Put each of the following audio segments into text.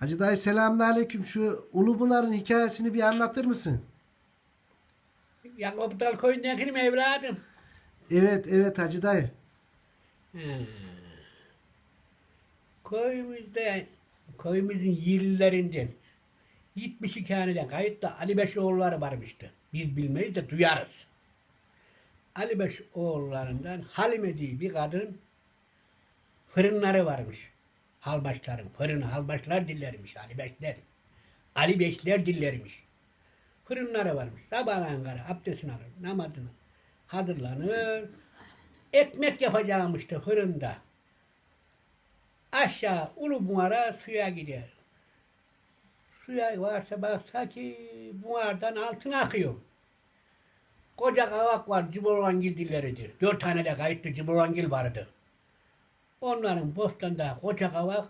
Hacı dayı selamünaleyküm. Şu Ulubunar'ın hikayesini bir anlatır mısın? Yakupdal köyündekini mi evladım? Evet evet Hacı dayı. He. Köyümüzde, köyümüzün yerlilerinden 72 haneden kayıtta Ali Beşoğulları varmıştı. Biz bilmeyiz de duyarız. Ali Beşoğullarından Halime diye bir kadın fırınları varmış. Halbaşların fırını halbaşlar dillermiş Ali Beşler. Ali Beşler dillermiş. Fırınları varmış. Sabahleyin karı abdestini alır, namazını hazırlanır. Ekmek yapacağımıştı fırında. Aşağı ulu buhara suya gider. Suya varsa baksa ki buhardan altına akıyor. Koca kavak var, Ciborangil dilleridir. Dört tane de kayıtlı Ciborangil vardı. Onların bostanda koca kavak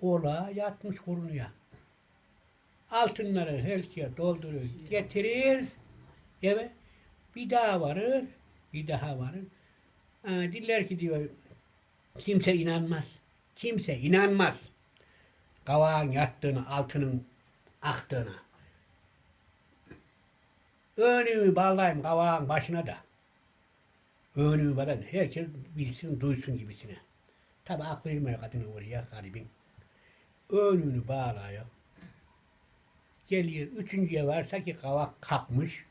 ola yatmış kurunuyor. Altınları helkiye doldurur, getirir eve. Bir daha varır, bir daha varır. Ha, diller ki diyor, kimse inanmaz. Kimse inanmaz. Kavağın yattığını, altının aktığına. Önümü bağlayayım kavağın başına da. Önümü bağlayayım. Herkes bilsin, duysun gibisine. Tabi aklı ilmiyor kadını oraya garibin. Önünü bağlıyor. Geliyor, üçüncüye varsa ki kavak kalkmış.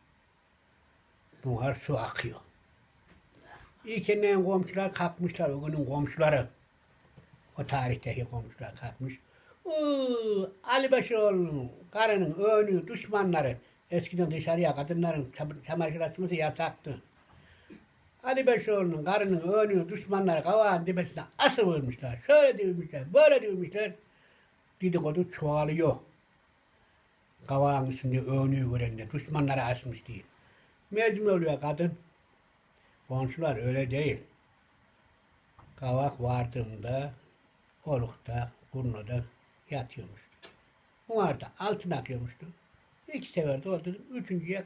Buhar su akıyor. İlkinden komşular kalkmışlar, o günün komşuları. O tarihteki komşular kalkmış. Oo, Ali Beşoğlu'nun karının önü düşmanları. Eskiden dışarıya kadınların çam- çamaşır atması yasaktı. Ali Beşoğlu'nun karının önü düşmanları kavağın tepesine asıvırmışlar. Şöyle demişler, böyle demişler. Dedikodu çoğalıyor. Kavağın üstünde önü görenler, düşmanları asmış diye. Mecbur oluyor kadın. Komşular öyle değil. Kavak vardığında, olukta, kurnoda yatıyormuş. Bunlar da altına akıyormuştu. İki sefer doldurdum. Üçüncüye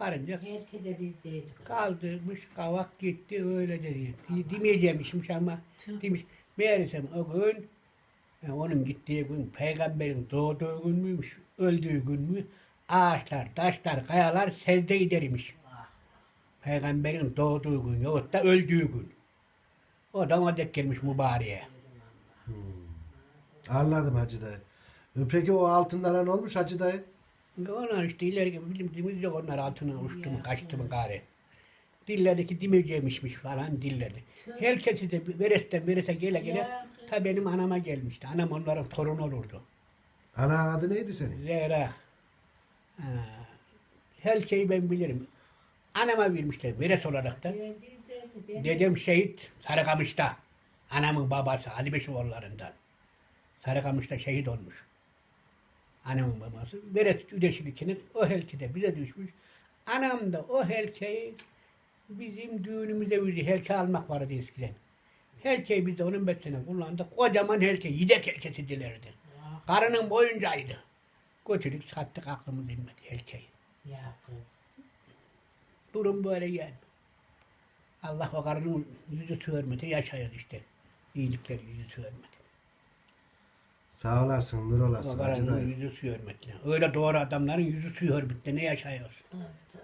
varınca Belki de bizdeydik. kaldırmış, kavak gitti öyle dedi. Demeyecekmişmiş ama Tüh. demiş. Meğersem o gün e, onun gittiği gün peygamberin doğduğu gün müymüş, öldüğü gün mü? Ağaçlar, taşlar, kayalar secde gidermiş. Peygamberin doğduğu gün yahut da öldüğü gün. O da ona denk gelmiş mübareğe. Anladım Hacı dayı. E, Peki o altınlara ne olmuş Hacı dayı? Onlar işte ileri bildiğimiz yok onlar altına uçtu mu kaçtı mı gari. Dillerdeki dimecemişmiş falan dillerdi. Herkesi de veresten verese gele gele Ya. ta benim anama gelmişti. Anam onların torunu olurdu. Ana adı neydi senin? Zehra. Ha, Her şeyi ben bilirim. Anama vermişler veres olarak da. Dedem şehit Sarıkamış'ta. Anamın babası Ali Beşoğullarından. Sarıkamış'ta şehit olmuş. Anamın babası. Veret üdeşilikini o helkide bize düşmüş. Anam da o helkeyi bizim düğünümüze verdi. Helke almak vardı eskiden. Helkeyi biz de onun besene kullandık. Kocaman helke, yedek helkesi dilerdi. Karının boyuncaydı. Götürdük sattık aklımız bilmedi helkeyi. Durum böyle yani. Allah o karının yüzü sürmedi, yaşıyor işte. İyilikleri yüzü sürmedi. Sağ olasın, nur olasın dayı. yüzü sürmedi. Öyle doğru adamların yüzü sürmedi. Ne yaşıyoruz? Tabii, tabii.